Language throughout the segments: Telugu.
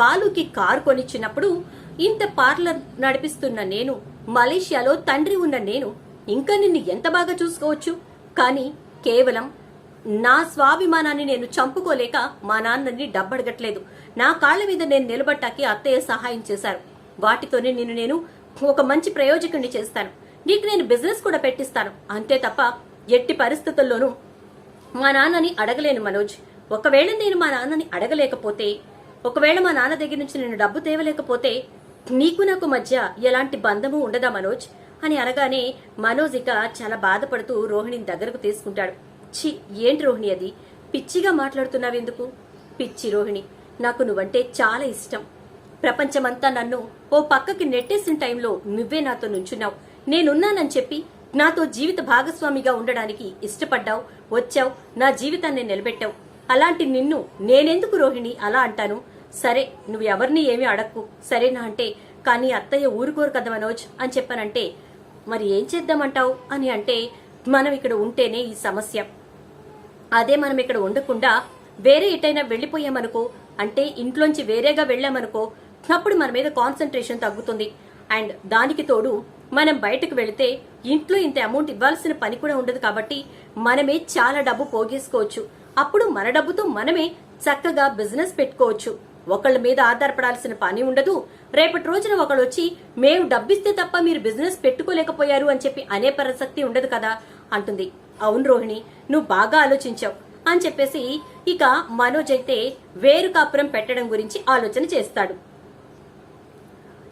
బాలుకి కారు కొనిచ్చినప్పుడు ఇంత పార్లర్ నడిపిస్తున్న నేను మలేషియాలో తండ్రి ఉన్న నేను ఇంకా నిన్ను ఎంత బాగా చూసుకోవచ్చు? కానీ కేవలం నా స్వాభిమానాన్ని నేను చంపుకోలేక మా నాన్నని డబ్బడగట్లేదు. నా కాళ్ళ మీద నేను నిలబట్టాకి అత్తయ్య సహాయం చేశారు. వాటితోనే నిన్ను నేను ఒక మంచి ప్రయోజకుడిని చేస్తాను. నీకు నేను బిజినెస్ కూడా పెట్టిస్తాను. అంతే తప్ప ఎట్టి పరిస్థితుల్లోనూ మా నాన్నని అడగలేను మనోజ్. ఒకవేళ నేను మా నాన్నని అడగలేకపోతే ఒకవేళ మా నాన్న దగ్గర నుంచి నేను డబ్బు తేవలేకపోతే నీకు నాకు మధ్య ఎలాంటి బంధము ఉండదా మనోజ్? అని అనగానే మనోజ్ ఇక చాలా బాధపడుతూ రోహిణిని దగ్గరకు తీసుకుంటాడు. ఛీ ఏంటి రోహిణి అది? పిచ్చిగా మాట్లాడుతున్నావెందుకు పిచ్చి రోహిణి నాకు నువ్వంటే చాలా ఇష్టం. ప్రపంచమంతా నన్ను ఓ పక్కకి నెట్టేసిన టైంలో నువ్వే నాతో నుంచున్నావు. నేనున్నానని చెప్పి నాతో జీవిత భాగస్వామిగా ఉండడానికి ఇష్టపడ్డావు వచ్చావు నా జీవితాన్ని నిలబెట్టావు. అలాంటి నిన్ను నేనెందుకు రోహిణి అలా అంటాను? సరే నువ్వు ఎవరిని ఏమీ అడక్కు. సరేనా అంటే కానీ అత్తయ్య ఊరుకోరు కదా మనోజ్ అని చెప్పానంటే మరి ఏం చేద్దామంటావు అని అంటే మనం ఇక్కడ ఉంటేనే ఈ సమస్య. అదే మనం ఇక్కడ ఉండకుండా వేరే ఎటైనా వెళ్ళిపోయామనుకో అంటే ఇంట్లోంచి వేరేగా వెళ్ళామనుకో అప్పుడు మన మీద కాన్సన్ట్రేషన్ తగ్గుతుంది. అండ్ దానికి తోడు మనం బయటకు వెళితే ఇంట్లో ఇంత అమౌంట్ ఇవ్వాల్సిన పని కూడా ఉండదు కాబట్టి మనమే చాలా డబ్బు పోగేసుకోవచ్చు. అప్పుడు మన డబ్బుతో మనమే చక్కగా బిజినెస్ పెట్టుకోవచ్చు. ఒకళ్ళ మీద ఆధారపడాల్సిన పని ఉండదు. రేపటి రోజున ఒకళ్ళు వచ్చి మేము డబ్బిస్తే తప్ప మీరు బిజినెస్ పెట్టుకోలేకపోయారు అని చెప్పి అనే ప్రసక్తి ఉండదు కదా అంటుంది. అవును రోహిణి నువ్వు బాగా ఆలోచించావు అని చెప్పేసి ఇక మనోజ్ అయితే వేరు కాపురం పెట్టడం గురించి ఆలోచన చేస్తాడు.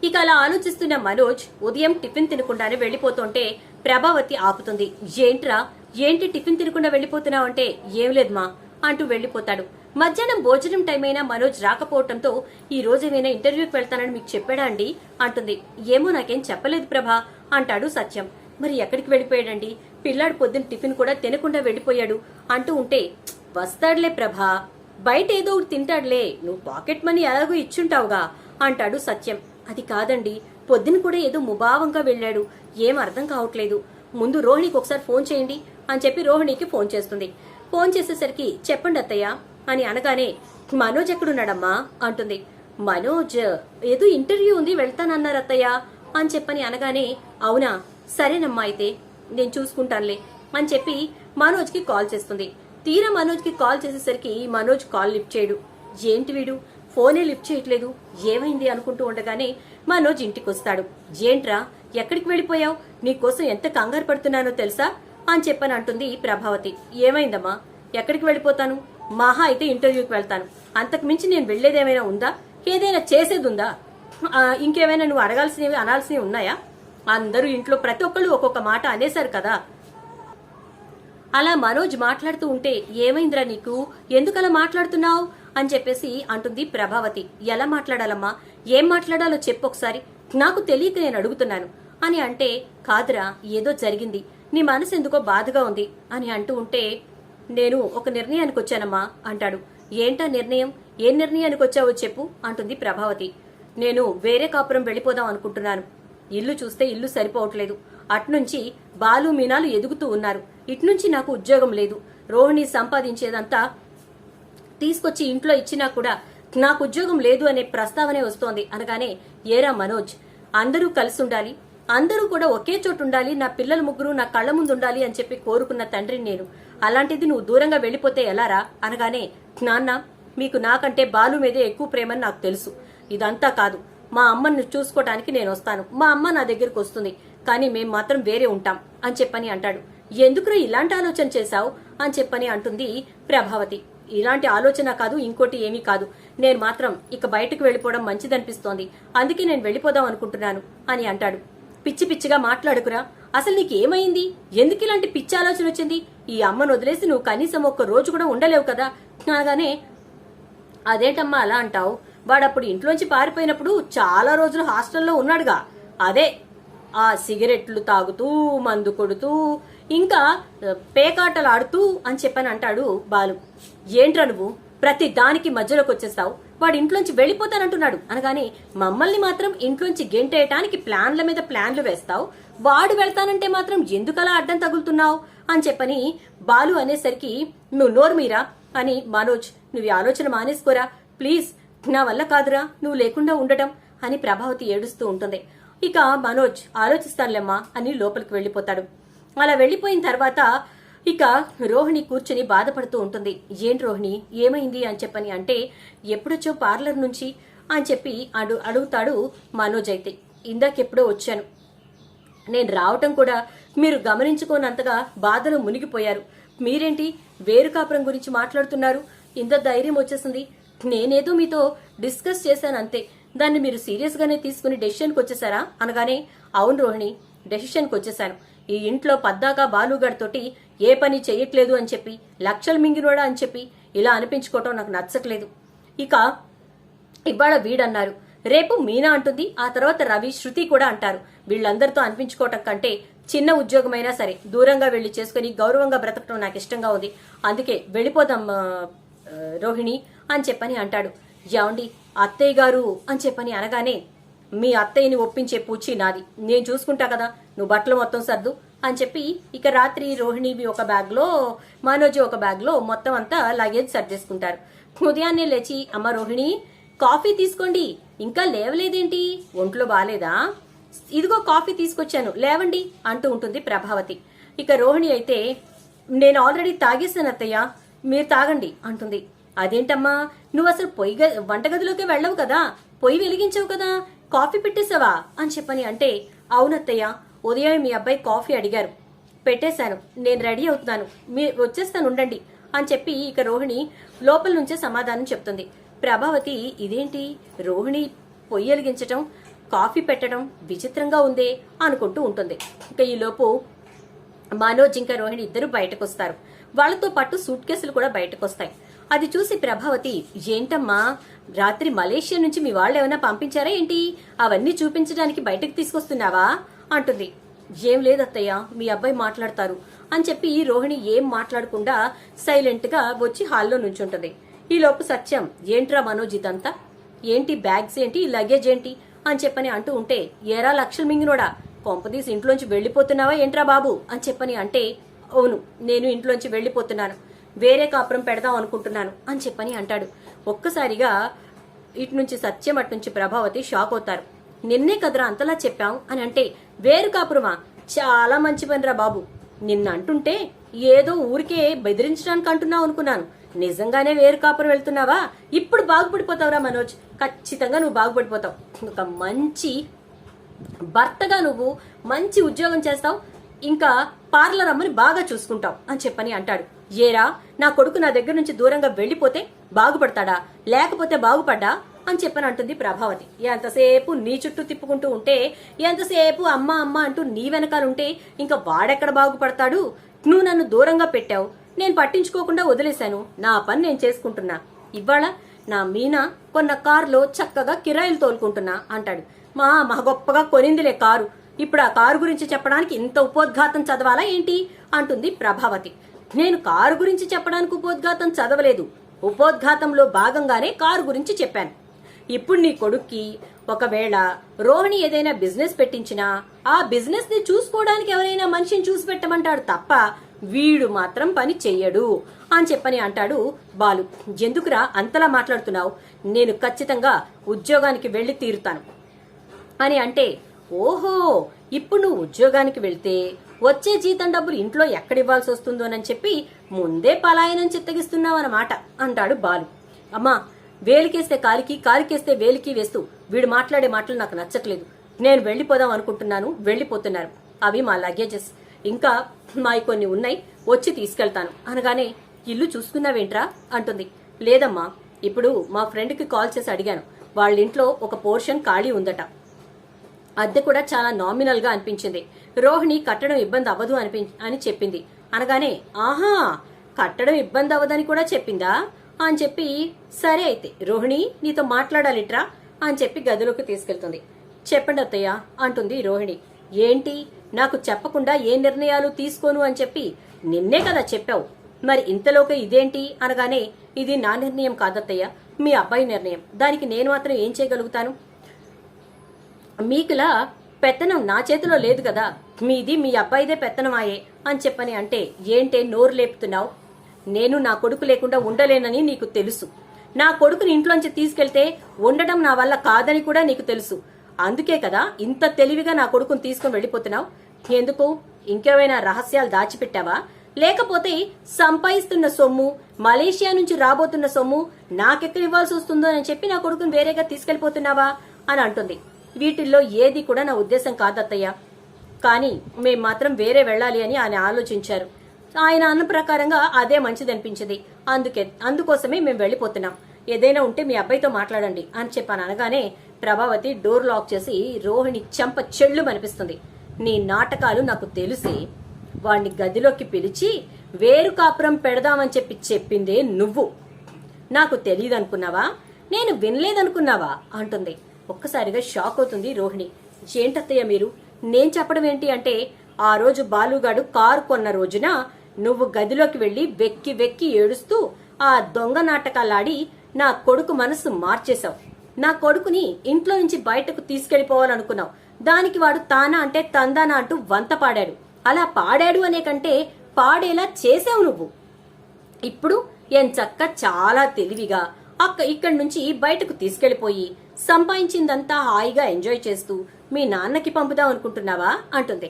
ఇక అలా ఆలోచిస్తున్న మనోజ్ ఉదయం టిఫిన్ తినకుండానే వెళ్ళిపోతుంటే ప్రభావతి ఆపుతుంది. ఏంట్రా ఏంటి టిఫిన్ తినకుండా వెళ్ళిపోతున్నావు అంటే ఏం లేదు మా అంటూ వెళ్ళిపోతాడు మధ్యాహ్నం భోజనం టైం అయినా మనోజ్ రాకపోవటంతో ఈ రోజు ఏమైనా ఇంటర్వ్యూకి వెళ్తానని మీకు చెప్పాడా అండి? అంటుంది. ఏమో నాకేం చెప్పలేదు ప్రభా అంటాడు సత్యం. మరి ఎక్కడికి వెళ్ళిపోయాడండి? పిల్లాడు పొద్దున్న టిఫిన్ కూడా తినకుండా వెళ్ళిపోయాడు అంటూ ఉంటే వస్తాడులే ప్రభా బయట ఏదో ఒకటి తింటాడులే నువ్వు పాకెట్ మనీ ఎలాగో ఇచ్చుంటావుగా అంటాడు సత్యం. అది కాదండి పొద్దున కూడా ఏదో ముభావంగా వెళ్ళాడు ఏం అర్థం కావట్లేదు. ముందు రోహిణికి ఒకసారి ఫోన్ చేయండి అని చెప్పి రోహిణికి ఫోన్ చేస్తుంది. ఫోన్ చేసేసరికి చెప్పండి అత్తయ్య అని అనగానే మనోజ్ ఎక్కడున్నాడమ్మా? అంటుంది. మనోజ్ ఏదో ఇంటర్వ్యూ ఉంది వెళ్తానన్నారు అత్తయ్య అని చెప్పని అనగానే అవునా? సరేనమ్మా అయితే నేను చూసుకుంటానులే అని చెప్పి మనోజ్కి కాల్ చేస్తుంది. తీరా మనోజ్కి కాల్ చేసేసరికి మనోజ్ కాల్ లిఫ్ట్ చేయడు. ఏంటి వీడు? ఫోనే లిఫ్ట్ చేయట్లేదు. ఏమైంది? అనుకుంటూ ఉండగానే మనోజ్ ఇంటికి వస్తాడు ఏంట్రా? ఎక్కడికి వెళ్ళిపోయావు? నీకోసం ఎంత కంగారు పడుతున్నానో తెలుసా? అని చెప్పని అంటుంది ప్రభావతి. ఏమైందమ్మా? ఎక్కడికి వెళ్ళిపోతాను? మహా అయితే ఇంటర్వ్యూకి వెళ్తాను. అంతకు మించి నేను వెళ్ళేదేమైనా ఉందా? ఏదైనా చేసేది ఉందా ఇంకేమైనా నువ్వు అడగాల్సినవి అనాల్సినవి ఉన్నాయా? అందరూ ఇంట్లో ప్రతి ఒక్కళ్ళు ఒక్కొక్క మాట అనేశారు కదా. అలా మనోజ్ మాట్లాడుతూ ఉంటే ఏమైందిరా నీకు? ఎందుకలా మాట్లాడుతున్నావు? అని చెప్పేసి అంటుంది ప్రభావతి. ఎలా మాట్లాడాలమ్మా? ఏం మాట్లాడాలో చెప్పు ఒకసారి. నాకు తెలియక నేను అడుగుతున్నాను. అని అంటే కాదురా ఏదో జరిగింది. నీ మనసు ఎందుకో బాధగా ఉంది అని అంటూ ఉంటే నేను ఒక నిర్ణయానికి వచ్చానమ్మా అంటాడు. ఏంటా నిర్ణయం? ఏ నిర్ణయానికి వచ్చావో చెప్పు అంటుంది ప్రభావతి. నేను వేరే కాపురం వెళ్ళిపోదాం అనుకుంటున్నాను. ఇల్లు చూస్తే ఇల్లు సరిపోవట్లేదు. అట్నుంచి బాలు మీనాలు ఎదుగుతూ ఉన్నారు. ఇట్నుంచి నాకు ఉద్యోగం లేదు. రోహిణి సంపాదించేదంతా తీసుకొచ్చి ఇంట్లో ఇచ్చినా కూడా నాకు ఉద్యోగం లేదు అనే ప్రస్తావనే వస్తోంది అనగానే ఏరా మనోజ్ అందరూ కలిసి ఉండాలి అందరూ కూడా ఒకే చోటు ఉండాలి నా పిల్లల ముగ్గురు నా కళ్ళ ముందు ఉండాలి అని చెప్పి కోరుకున్న తండ్రిని నేను. అలాంటిది నువ్వు దూరంగా వెళ్ళిపోతే ఎలారా? అనగానే నాన్న మీకు నాకంటే బాలు మీదే ఎక్కువ ప్రేమని నాకు తెలుసు. ఇదంతా కాదు. మా అమ్మను చూసుకోవటానికి నేను వస్తాను. మా అమ్మ నా దగ్గరికి వస్తుంది. కానీ మేం మాత్రం వేరే ఉంటాం. అని చెప్పని అంటాడు. ఎందుకురా ఇలాంటి ఆలోచన చేశావు? అని చెప్పని అంటుంది ప్రభావతి. ఇలాంటి ఆలోచన కాదు ఇంకోటి ఏమీ కాదు. నేను మాత్రం ఇక బయటకు వెళ్ళిపోవడం మంచిదనిపిస్తోంది. అందుకే నేను వెళ్ళిపోదాం అనుకుంటున్నాను. అని అంటాడు. పిచ్చి పిచ్చిగా మాట్లాడుకురా. అసలు నీకేమైంది? ఎందుకు ఇలాంటి పిచ్చి ఆలోచన వచ్చింది? ఈ అమ్మను వదిలేసి నువ్వు కనీసం ఒక్క రోజు కూడా ఉండలేవు కదా? అనగానే అదేంటమ్మా అలా అంటావు? వాడప్పుడు ఇంట్లోంచి పారిపోయినప్పుడు చాలా రోజులు హాస్టల్లో ఉన్నాడుగా. అదే ఆ సిగరెట్లు తాగుతూ మందు కొడుతూ ఇంకా పేకాటలు ఆడుతూ అని చెప్పని అంటాడు బాలు. ఏంట్రా నువ్వు? ప్రతి దానికి మధ్యలోకి వచ్చేస్తావు వాడు ఇంట్లోంచి వెళ్ళిపోతానంటున్నాడు. అనగానే మమ్మల్ని మాత్రం ఇంట్లోంచి గెంటేయటానికి ప్లాన్ల మీద ప్లాన్లు వేస్తావు. వాడు వెళ్తానంటే మాత్రం ఎందుకలా అడ్డం తగులుతున్నావు? అని చెప్పని బాలు అనేసరికి నువ్వు నోరు మీరా? అని మనోజ్ నువ్వు ఆలోచన మానేసుకోరా? ప్లీజ్ నా వల్ల కాదురా నువ్వు లేకుండా ఉండటం అని ప్రభావతి ఏడుస్తూ ఉంటుంది. ఇక మనోజ్ ఆలోచిస్తానులేమ్మా అని లోపలికి వెళ్ళిపోతాడు. అలా వెళ్ళిపోయిన తర్వాత ఇక రోహిణి కూర్చుని బాధపడుతూ ఉంటుంది. ఏం రోహిణి? ఏమైంది? అని చెప్పని అంటే ఎప్పుడొచ్చో పార్లర్ నుంచి? అని చెప్పి అడు అడుగుతాడు మనోజ్ అయితే. ఇందాకెప్పుడో వచ్చాను. నేను రావటం కూడా మీరు గమనించుకోనంతగా బాధలో మునిగిపోయారు. మీరేంటి వేరు కాపురం గురించి మాట్లాడుతున్నారు? ఇంత ధైర్యం వచ్చేసింది. నేనేదో మీతో డిస్కస్ చేశాను అంతే దాన్ని మీరు సీరియస్గానే తీసుకుని డెసిషన్కి వచ్చేసారా? అనగానే అవును రోహిణి డెసిషన్కి వచ్చేసాను. ఈ ఇంట్లో పద్దాకా బాలుగాడితోటి ఏ పని చెయ్యట్లేదు అని చెప్పి లక్షలు మింగినోడా అని చెప్పి ఇలా అనిపించుకోవటం నాకు నచ్చట్లేదు. ఇక ఇవాళ వీడన్నారు. రేపు మీనా అంటుంది ఆ తర్వాత రవి శృతి కూడా అంటారు. వీళ్ళందరితో అనిపించుకోవటం కంటే చిన్న ఉద్యోగమైనా సరే దూరంగా వెళ్ళి చేసుకుని గౌరవంగా బ్రతకటం నాకు ఇష్టంగా ఉంది. అందుకే వెళ్ళిపోదాం రోహిణి అని చెప్పని అంటాడు. యావండి అత్తయ్య గారు అని చెప్పని అనగానే మీ అత్తయ్యని ఒప్పించే పూచి నాది. నేను చూసుకుంటా కదా నువ్వు బట్టలు మొత్తం సర్దు అని చెప్పి ఇక రాత్రి రోహిణివి ఒక బ్యాగ్లో మనోజ్ ఒక బ్యాగ్లో మొత్తం అంతా లగేజ్ సర్దేసుకుంటారు ఉదయాన్నే లేచి అమ్మ రోహిణి కాఫీ తీసుకోండి. ఇంకా లేవలేదేంటి? ఒంట్లో బాలేదా? ఇదిగో కాఫీ తీసుకొచ్చాను. లేవండి అంటూ ఉంటుంది ప్రభావతి. ఇక రోహిణి అయితే నేను ఆల్రెడీ తాగేశాను అత్తయ్య. మీరు తాగండి అంటుంది. అదేంటమ్మా? నువ్వు అసలు పొయ్యి వంటగదిలోకి వెళ్ళవు కదా? పొయ్యి వెలిగించవు కదా? కాఫీ పెట్టేసావా అని చెప్పని అంటే అవునత్తయ్య. ఉదయం మీ అబ్బాయి కాఫీ అడిగారు. పెట్టేశాను. నేను రెడీ అవుతున్నాను. మీ వచ్చేస్తాను ఉండండి అని చెప్పి ఇక రోహిణి లోపల నుంచే సమాధానం చెప్తుంది. ప్రభావతి ఇదేంటి? రోహిణి పొయ్యి వెలిగించటం కాఫీ పెట్టడం విచిత్రంగా ఉందే అనుకుంటూ ఉంటుంది. ఇక ఈలోపు మనోజ్ ఇంకా రోహిణి ఇద్దరు బయటకు వస్తారు వాళ్ళతో పాటు సూట్ కేసులు కూడా బయటకు వస్తాయి అది చూసి ప్రభావతి ఏంటమ్మా? రాత్రి మలేషియా నుంచి మీ వాళ్ళు ఏమైనా పంపించారా ఏంటి? అవన్నీ చూపించడానికి బయటకు తీసుకొస్తున్నావా? అంటుంది. ఏం లేదత్తయ్య మీ అబ్బాయి మాట్లాడతారు అని చెప్పి రోహిణి ఏం మాట్లాడకుండా సైలెంట్గా వచ్చి హాల్లో నుంచుంటుంది. ఈలోపు సత్యం ఏంట్రా మనోజ్ ఇదంతా? ఏంటి బ్యాగ్స్ ఏంటి? లగేజ్ ఏంటి? అని చెప్పని అంటూ ఉంటే ఏరా లక్షలు మింగినోడా? కొంపదీసి ఇంట్లోంచి వెళ్ళిపోతున్నావా ఏంట్రా బాబు? అని చెప్పని అంటే అవును నేను ఇంట్లోంచి వెళ్ళిపోతున్నాను. వేరే కాపురం పెడదాం అనుకుంటున్నాను అని చెప్పని అంటాడు. ఒక్కసారిగా ఇటు నుంచి సత్యం అటు నుంచి ప్రభావతి షాక్ అవుతారు. నిన్నే కదరా అంతలా చెప్పాం అని అంటే వేరు కాపురమా? చాలా మంచి పనిరా బాబు. నిన్న అంటుంటే ఏదో ఊరికే బెదిరించడానికి అంటున్నావు అనుకున్నాను. నిజంగానే వేరు కాపురం వెళ్తున్నావా? ఇప్పుడు బాగుపడిపోతావురా మనోజ్. ఖచ్చితంగా నువ్వు బాగుపడిపోతావు. ఒక మంచి భర్తగా నువ్వు మంచి ఉద్యోగం చేస్తావు. ఇంకా పార్లర్ అమ్మని బాగా చూసుకుంటావు అని చెప్పని అంటాడు. ఏరా నా కొడుకు నా దగ్గర నుంచి దూరంగా వెళ్ళిపోతే బాగుపడతాడా? లేకపోతే బాగుపడ్డా? అని చెప్పని అంటుంది ప్రభావతి. ఎంతసేపు నీ చుట్టూ తిప్పుకుంటూ ఉంటే ఎంతసేపు అమ్మ అమ్మ అంటూ నీ వెనకాలుంటే ఇంకా వాడెక్కడ బాగుపడతాడు? నువ్వు నన్ను దూరంగా పెట్టావు. నేను పట్టించుకోకుండా వదిలేశాను. నా పని నేను చేసుకుంటున్నా. ఇవాళ నా మీనా కొన్న కారులో చక్కగా కిరాయిలు తోలుకుంటున్నా అంటాడు. మా మహ గొప్పగా కొనిందిలే కారు. ఇప్పుడు ఆ కారు గురించి చెప్పడానికి ఇంత ఉపోద్ఘాతం చదవాలా ఏంటి? అంటుంది ప్రభావతి. నేను కారు గురించి చెప్పడానికి ఉపోద్ఘాతం చదవలేదు. ఉపోద్ఘాతంలో భాగంగానే కారు గురించి చెప్పాను. ఇప్పుడు నీ కొడుక్కి ఒకవేళ రోహిణి ఏదైనా బిజినెస్ పెట్టించినా ఆ బిజినెస్ని చూసుకోవడానికి ఎవరైనా మనిషిని చూసి పెట్టమంటాడు తప్ప వీడు మాత్రం పని చెయ్యడు అని చెప్పని అంటాడు బాలు. ఎందుకురా అంతలా మాట్లాడుతున్నావు? నేను ఖచ్చితంగా ఉద్యోగానికి వెళ్ళి తీరుతాను. అని అంటే ఓహో ఇప్పుడు నువ్వు ఉద్యోగానికి వెళ్తే వచ్చే జీతం డబ్బులు ఇంట్లో ఎక్కడివ్వాల్సి వస్తుందోనని చెప్పి ముందే పలాయనం చిత్తగిస్తున్నావన్నమాట అంటాడు బాలు. అమ్మా వేలికేస్తే కాలికి కాలికేస్తే వేలికి వేస్తూ వీడు మాట్లాడే మాటలు నాకు నచ్చట్లేదు. నేను వెళ్ళిపోదాం అనుకుంటున్నాను వెళ్ళిపోతున్నారు. అవి మా లగేజెస్. ఇంకా మావి కొన్ని ఉన్నాయి వచ్చి తీసుకెళ్తాను. అనగానే ఇల్లు చూసుకున్నావేంట్రా? అంటుంది. లేదమ్మా ఇప్పుడు మా ఫ్రెండ్కి కాల్ చేసి అడిగాను. వాళ్ళ ఇంట్లో ఒక పోర్షన్ ఖాళీ ఉందట. అద్దె కూడా చాలా నామినల్గా అనిపించింది. రోహిణి కట్టడం ఇబ్బంది అవ్వదు అనిపి అని చెప్పింది. అనగానే ఆహా కట్టడం ఇబ్బంది అవ్వదని కూడా చెప్పిందా? అని చెప్పి సరే అయితే రోహిణి నీతో మాట్లాడాలిట్రా అని చెప్పి గదిలోకి తీసుకెళ్తుంది. చెప్పండి అత్తయ్య అంటుంది రోహిణి. ఏంటి? నాకు చెప్పకుండా ఏ నిర్ణయాలు తీసుకోను అని చెప్పి నిన్నే కదా చెప్పావు. మరి ఇంతలోకి ఇదేంటి? అనగానే ఇది నా నిర్ణయం కాదత్తయ్య మీ అబ్బాయి నిర్ణయం. దానికి నేను మాత్రం ఏం చేయగలుగుతాను? మీకులా పెత్తనం నా చేతిలో లేదు కదా. మీది మీ అబ్బాయిదే పెత్తనమాయే అని చెప్పని అంటే ఏంటే నోరు లేపుతున్నావు? నేను నా కొడుకు లేకుండా ఉండలేనని నీకు తెలుసు. నా కొడుకుని ఇంట్లోంచి తీసుకెళ్తే ఉండడం నా వల్ల కాదని కూడా నీకు తెలుసు. అందుకే కదా ఇంత తెలివిగా నా కొడుకుని తీసుకుని వెళ్ళిపోతున్నావు? ఎందుకు? ఇంకేమైనా రహస్యాలు దాచిపెట్టావా? లేకపోతే సంపాదిస్తున్న సొమ్ము మలేషియా నుంచి రాబోతున్న సొమ్ము నాకెక్కడ ఇవ్వాల్సి వస్తుందో అని చెప్పి నా కొడుకుని వేరేగా తీసుకెళ్ళిపోతున్నావా అని అంటుంది. వీటిల్లో ఏది కూడా నా ఉద్దేశం కాదత్తయ్య. కానీ మేం మాత్రం వేరే వెళ్ళాలి అని ఆయన ఆలోచించారు. ఆయన అన్న ప్రకారంగా అదే మంచిది అనిపించింది అందుకే అందుకోసమే మేము వెళ్ళిపోతున్నాం. ఏదైనా ఉంటే మీ అబ్బాయితో మాట్లాడండి అని చెప్పాను అనగానే ప్రభావతి డోర్ లాక్ చేసి రోహిణి చెంప చెళ్ళు అనిపిస్తుంది నీ నాటకాలు నాకు తెలిసి వాణ్ణి గదిలోకి పిలిచి వేరు కాపురం పెడదామని చెప్పి చెప్పిందే నువ్వు. నాకు తెలియదు అనుకున్నావా నేను వినలేదనుకున్నావా? అంటుంది. ఒక్కసారిగా షాక్ అవుతుంది రోహిణి. ఏంటత్తయ్య మీరు? నేను చెప్పడం ఏంటి అంటే ఆ రోజు బాలుగాడు కారు కొన్న రోజున నువ్వు గదిలోకి వెళ్ళి వెక్కి వెక్కి ఏడుస్తూ ఆ దొంగ నాటకాలాడి నా కొడుకు మనసు మార్చేశావు. నా కొడుకుని ఇంట్లో నుంచి బయటకు తీసుకెళ్ళిపోవాలనుకున్నావు దానికి వాడు తానా అంటే తందానా అంటూ వంత పాడాడు. అలా పాడాడు అనే కంటే పాడేలా చేసావు నువ్వు. ఇప్పుడు ఎంచక్క చాలా తెలివిగా అక్క ఇక్కడి నుంచి బయటకు తీసుకెళ్ళిపోయి సంపాదించిందంతా హాయిగా ఎంజాయ్ చేస్తూ మీ నాన్నకి పంపుదాం అనుకుంటున్నావా? అంటుంది.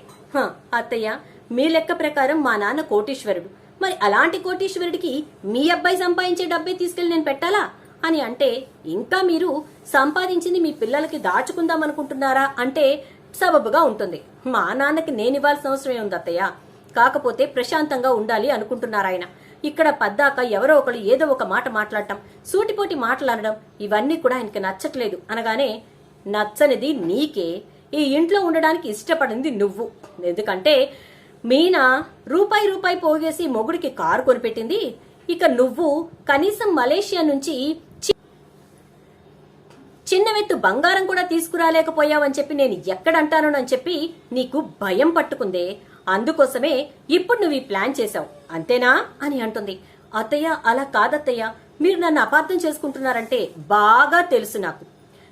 అత్తయ్య మీ లెక్క ప్రకారం మా నాన్న కోటీశ్వరుడు. మరి అలాంటి కోటీశ్వరుడికి మీ అబ్బాయి సంపాదించే డబ్బే తీసుకెళ్ళి నేను పెట్టాలా? అని అంటే ఇంకా మీరు సంపాదించింది మీ పిల్లలకి దాచుకుందాం అనుకుంటున్నారా అంటే సబబుగా ఉంటుంది. మా నాన్నకి నేను ఇవ్వాల్సిన అవసరమే ఉంది అత్తయ్య? కాకపోతే ప్రశాంతంగా ఉండాలి అనుకుంటున్నారాయన. ఇక్కడ పద్దాక ఎవరో ఒకరు ఏదో ఒక మాట మాట్లాడటం సూటిపోటి మాట్లాడడం ఇవన్నీ కూడా ఆయనకి నచ్చట్లేదు. అనగానే నచ్చనిది నీకే. ఈ ఇంట్లో ఉండడానికి ఇష్టపడింది నువ్వు. ఎందుకంటే మీనా రూపాయి రూపాయి పోగేసి మొగుడికి కారు కొనిపెట్టింది. ఇక నువ్వు కనీసం మలేషియా నుంచి చి- చిన్నవెత్తు బంగారం కూడా తీసుకురాలేకపోయావని చెప్పి నేను ఎక్కడంటాను అని చెప్పి నీకు భయం పట్టుకుందే. అందుకోసమే ఇప్పుడు నువ్వు ఈ ప్లాన్ చేశావు. అంతేనా? అని అంటుంది. అత్తయ్య అలా కాదత్తయ్య. మీరు నన్ను అపార్థం చేసుకుంటున్నారంటే బాగా తెలుసు నాకు.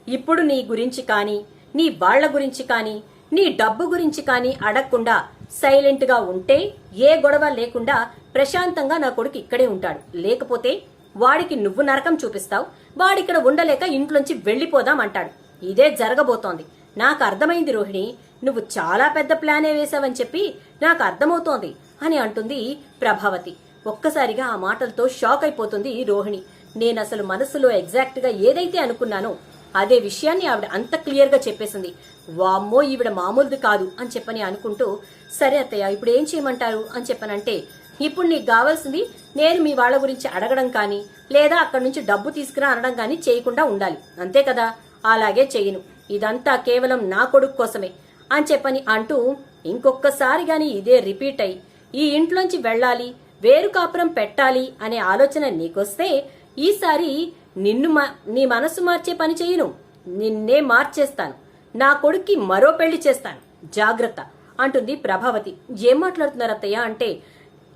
ఇప్పుడు నీ గురించి కానీ నీ వాళ్ళ గురించి కానీ నీ డబ్బు గురించి కానీ అడగకుండా సైలెంట్గా ఉంటే ఏ గొడవ లేకుండా ప్రశాంతంగా నా కొడుకు ఇక్కడే ఉంటాడు. లేకపోతే వాడికి నువ్వు నరకం చూపిస్తావు. వాడిక్కడ ఉండలేక ఇంట్లోంచి వెళ్ళిపోదాం అంటాడు. ఇదే జరగబోతోంది. నాకు అర్థమైంది రోహిణి. నువ్వు చాలా పెద్ద ప్లానే వేశావని చెప్పి నాకు అర్థమవుతోంది అని అంటుంది ప్రభావతి. ఒక్కసారిగా ఆ మాటలతో షాక్ అయిపోతుంది రోహిణి. నేను అసలు మనసులో ఎగ్జాక్ట్గా ఏదైతే అనుకున్నానో అదే విషయాన్ని ఆవిడ అంత క్లియర్గా చెప్పేసింది. వామ్మో ఈవిడ మామూలుది కాదు అని చెప్పని అనుకుంటూ సరే అత్తయ్య ఇప్పుడు ఏం చేయమంటారు అని చెప్పనంటే ఇప్పుడు నీకు కావాల్సింది నేను మీ వాళ్ళ గురించి అడగడం కానీ లేదా అక్కడి నుంచి డబ్బు తీసుకురా అనడం కానీ చేయకుండా ఉండాలి. అంతే కదా? అలాగే చేయను. ఇదంతా కేవలం నా కొడుకు కోసమే అని చెప్పని అంటూ ఇంకొక్కసారి గాని ఇదే రిపీట్ అయి ఈ ఇంట్లోంచి వెళ్ళాలి వేరు కాపురం పెట్టాలి అనే ఆలోచన నీకొస్తే ఈసారి నిన్ను నీ మనసు మార్చే పని చేయను. నిన్నే మార్చేస్తాను. నా కొడుక్కి మరో పెళ్ళి చేస్తాను. జాగ్రత్త అంటుంది ప్రభావతి. ఏం మాట్లాడుతున్నారు అత్తయ్య? అంటే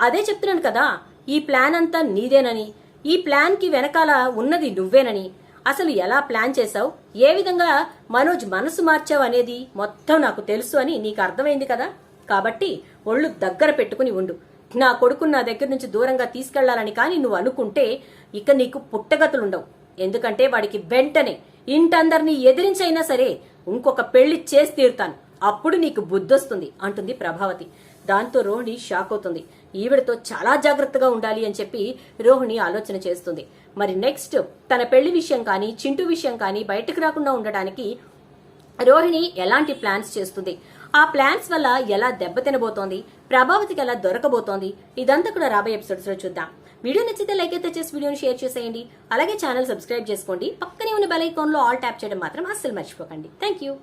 అదే చెప్తున్నాను కదా ఈ ప్లాన్ అంతా నీదేనని ఈ ప్లాన్కి వెనకాల ఉన్నది నువ్వేనని. అసలు ఎలా ప్లాన్ చేశావు? ఏ విధంగా మనోజ్ మనసు మార్చావు అనేది మొత్తం నాకు తెలుసు అని నీకు అర్థమైంది కదా? కాబట్టి ఒళ్ళు దగ్గర పెట్టుకుని ఉండు. నా కొడుకు నా దగ్గర నుంచి దూరంగా తీసుకెళ్ళాలని కానీ నువ్వు అనుకుంటే ఇక నీకు పుట్టగతులుండవు. ఎందుకంటే వాడికి వెంటనే ఇంటందరినీ ఎదిరించైనా సరే ఇంకొక పెళ్ళి చేసి తీరుతాను. అప్పుడు నీకు బుద్ధొస్తుంది అంటుంది ప్రభావతి. దాంతో రోహిణి షాక్ అవుతుంది. ఈవిడతో చాలా జాగ్రత్తగా ఉండాలి అని చెప్పి రోహిణి ఆలోచన చేస్తుంది. మరి నెక్స్ట్ తన పెళ్ళి విషయం కానీ చింటూ విషయం కానీ బయటకు రాకుండా ఉండడానికి రోహిణి ఎలాంటి ప్లాన్స్ చేస్తుంది? ఆ ప్లాన్స్ వల్ల ఎలా దెబ్బతినబోతోంది ప్రభావతికి ఎలా దొరకబోతోంది. ఇదంతా కూడా రాబోయే ఎపిసోడ్స్లో చూద్దాం. వీడియో నచ్చితే లైక్ అయితే చేసి వీడియోని షేర్ చేసేయండి. అలాగే ఛానల్ సబ్స్క్రైబ్ చేసుకోండి. పక్కనే ఉన్న బెల్ ఐకాన్లో ఆల్ ట్యాప్ చేయడం మాత్రం అస్సలు మర్చిపోకండి. Thank you